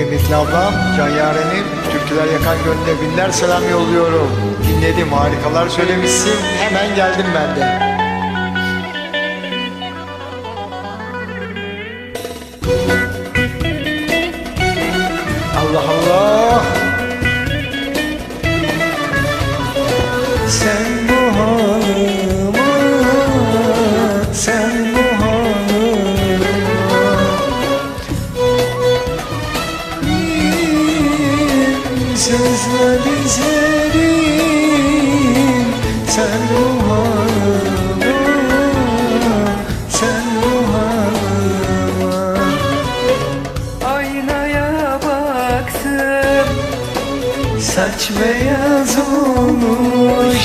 Kıymetli ablam, can yarenim, türküler yakan gönlüne binler selam yolluyorum. Dinledim, harikalar söylemişsin, hemen geldim ben de. Allah Allah! Sen Sözler dizerim Sen ruhanıma Sen ruhanıma Aynaya baktım Saç beyaz olmuş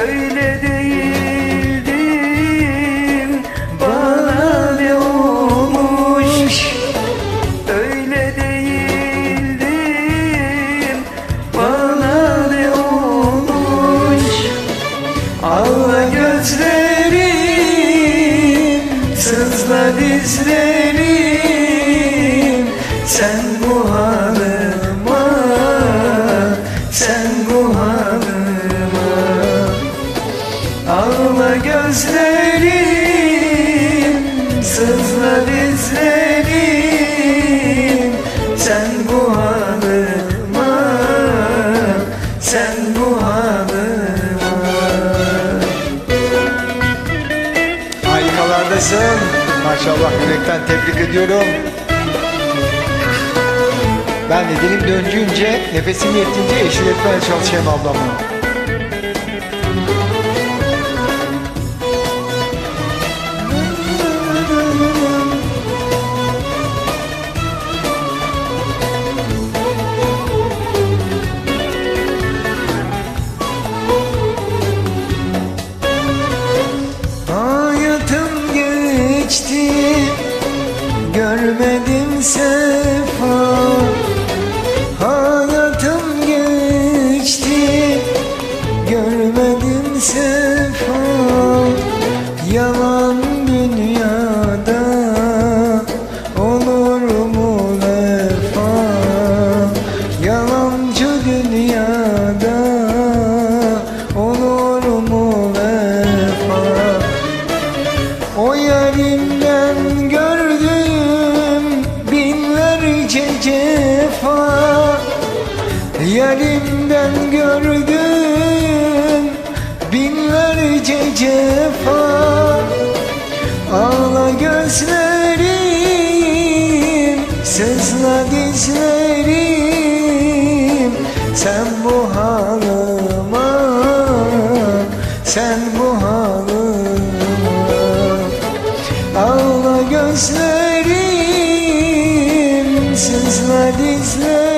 Böyle değildim. Bana ne olmuş? Öyle değildim. Bana ne olmuş? Ağla gözlerim Sızla dizlerim. Sen Ağla gözlerim Sızla dizlerim Sen bu halıma Sen bu halıma Harikalardasın. Maşallah yürekten tebrik ediyorum. Ben de dilim döndüğünce, nefesim yettiğince eşit etmeye çalışayım ablamı. Görmedim sefa. Hayatım geçti. Görmedim sefa. Yalan dünyada Olur mu vefa? Yalancı dünyada Olur mu vefa? O yarimden Yarimden gördüm binlerce cefa. Ağla gözlerim, sızla dizlerim. Sen bu halıma, sen bu halıma. Ağla gözlerim, sızla dizlerim